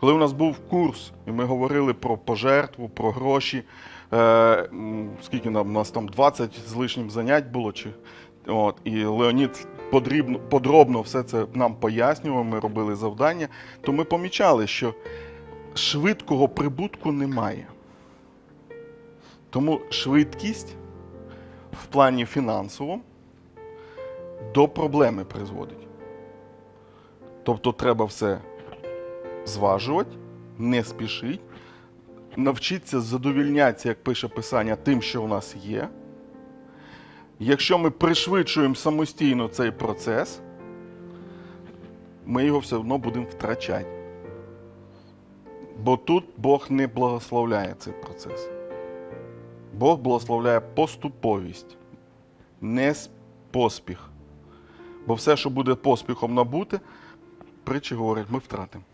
Коли у нас був курс, і ми говорили про пожертву, про гроші, е, скільки нам у нас там 20 з лишнім занять було, чи от, і Леонід подрібно, подробно все це нам пояснював, ми робили завдання, то ми помічали, що швидкого прибутку немає. Тому швидкість в плані фінансовому до проблеми призводить. Тобто треба все зважувати, не спішити, навчитися задовільнятися, як пише писання, тим, що в нас є. Якщо ми пришвидшуємо самостійно цей процес, ми його все одно будемо втрачати. Бо тут Бог не благословляє цей процес. Бог благословляє поступовість, не поспіх. Бо все, що буде поспіхом набути, притчі говорять, ми втратимо.